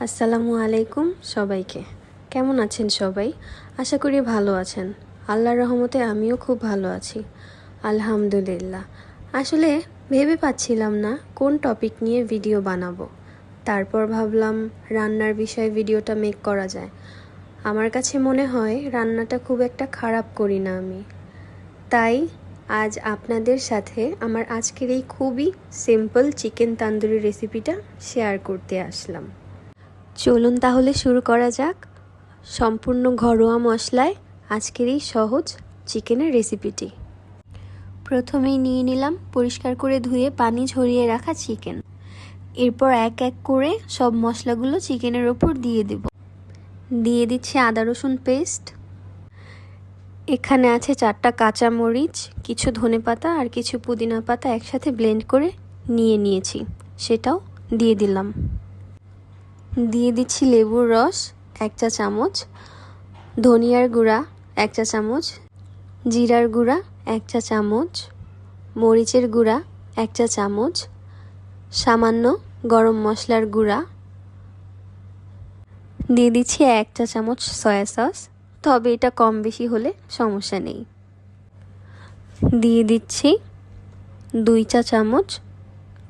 আসসালামু আলাইকুম সবাইকে। কেমন আছেন সবাই? আশা করি ভালো আছেন। আল্লাহর রহমতে আমিও খুব ভালো আছি। আলহামদুলিল্লাহ। আসলে ভেবে পাচ্ছিলাম না কোন টপিক নিয়ে ভিডিও বানাবো। তারপর ভাবলাম রান্নার বিষয়ে ভিডিওটা মেক করা যায়। আমার কাছে মনে হয় রান্নাটা খুব একটা খারাপ করি না আমি। তাই আজ আপনাদের সাথে আমার আজকের এই খুবই সিম্পল চিকেন তান্দুরি রেসিপিটা শেয়ার করতে আসলাম। চলুন তাহলে শুরু করা যাক। সম্পূর্ণ ঘরোয়া মশলায় আজকের এই সহজ চিকেনের রেসিপিটি। প্রথমেই নিয়ে নিলাম পরিষ্কার করে ধুয়ে পানি ঝরিয়ে রাখা চিকেন। এরপর এক এক করে সব মশলাগুলো চিকেনের ওপর দিয়ে দেব। দিয়ে দিচ্ছি আদা রসুন পেস্ট। এখানে আছে চারটা কাঁচা মরিচ কিছু ধনে পাতা আর কিছু পুদিনা পাতা একসাথে ব্লেন্ড করে নিয়ে নিয়েছি। সেটাও দিয়ে দিলাম। দিয়ে দিচ্ছি লেবুর রস, এক চা চামচ। ধনিয়ার গুঁড়া, এক চা চামচ। জিরার গুঁড়া, এক চা চামচ। মরিচের গুঁড়া, এক চা চামচ। সামান্য গরম মশলার গুঁড়া। দিয়ে দিচ্ছি এক চা চামচ সয়া সস। তবে এটা কম বেশি হলে সমস্যা নেই। দিয়ে দিচ্ছি দুই চা চামচ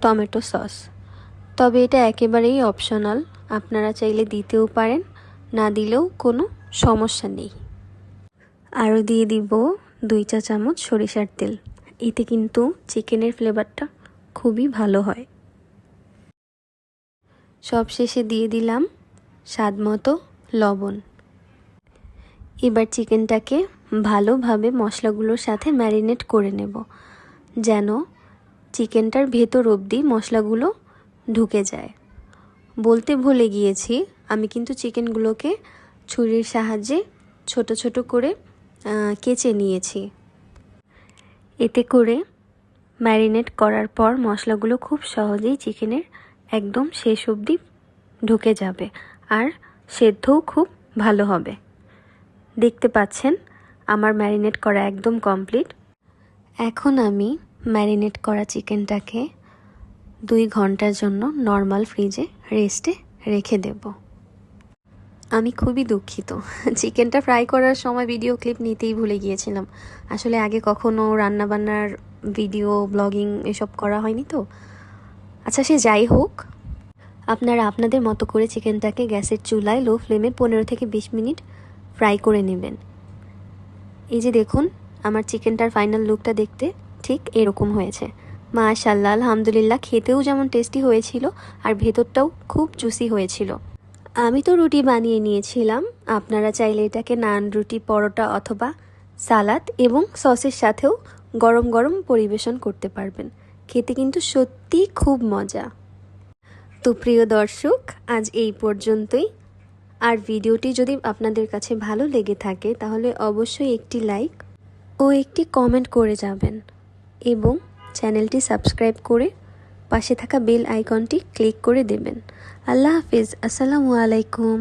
টমেটো সস। তবে এটা একেবারেই অপশনাল আপনারা চাইলে দিতেও পারেন, না দিলেও কোনো সমস্যা নেই। আরও দিয়ে দিব দুই চা চামচ সরিষার তেল। এতে কিন্তু চিকেনের ফ্লেভারটা খুবই ভালো হয়। সব শেষে দিয়ে দিলাম স্বাদ মতো লবণ। এবার চিকেনটাকে ভালোভাবে মশলাগুলোর সাথে ম্যারিনেট করে নেব, যেন চিকেনটার ভেতর অবধি মশলাগুলো ঢুকে যায়। বলতে ভুলে গিয়েছি, আমি কিন্তু চিকেনগুলোকে ছুরির সাহায্যে ছোট ছোট করে কেচে নিয়েছি। এতে করে ম্যারিনেট করার পর মশলাগুলো খুব সহজেই চিকেনের একদম শেষ অবধি ঢুকে যাবে আর সেদ্ধও খুব ভালো হবে। দেখতে পাচ্ছেন, আমার ম্যারিনেট করা একদম কমপ্লিট। এখন আমি ম্যারিনেট করা চিকেনটাকে দুই ঘণ্টার জন্য নর্মাল ফ্রিজে রেস্টে রেখে দেব। আমি খুবই দুঃখিত। চিকেনটা ফ্রাই করার সময় ভিডিও ক্লিপ নিতেই ভুলে গিয়েছিলাম। আসলে আগে কখনো রান্নাবান্নার ভিডিও, ব্লগিং এসব করা হয়নি তো? আচ্ছা সে যাই হোক। আপনারা আপনাদের মতো করে চিকেনটাকে গ্যাসের চুলায় লো ফ্লেমে পনেরো থেকে বিশ মিনিট ফ্রাই করে নেবেন। এই যে দেখুন, আমার চিকেনটার ফাইনাল লুকটা দেখতে ঠিক এরকম হয়েছে। মাশাল্লাহ, আলহামদুলিল্লাহ, খেতেও যেমন টেস্টি হয়েছিল আর ভেতরটাও খুব জুসি হয়েছিল। আমি তো রুটি বানিয়ে নিয়েছিলাম। আপনারা চাইলে এটাকে নান, রুটি, পরোটা অথবা সালাদ এবং সসের সাথেও গরম গরম পরিবেশন করতে পারবেন। খেতে কিন্তু সত্যি খুব মজা। তো প্রিয় দর্শক, আজ এই পর্যন্তই। আর ভিডিওটি যদি আপনাদের কাছে ভালো লেগে থাকে, তাহলে অবশ্যই একটি লাইক ও একটি কমেন্ট করে যাবেন। এবং চ্যানেলটি সাবস্ক্রাইব করে পাশে থাকা বেল আইকনটি ক্লিক করে দেবেন। আল্লাহ হাফিজ। আসসালামু আলাইকুম।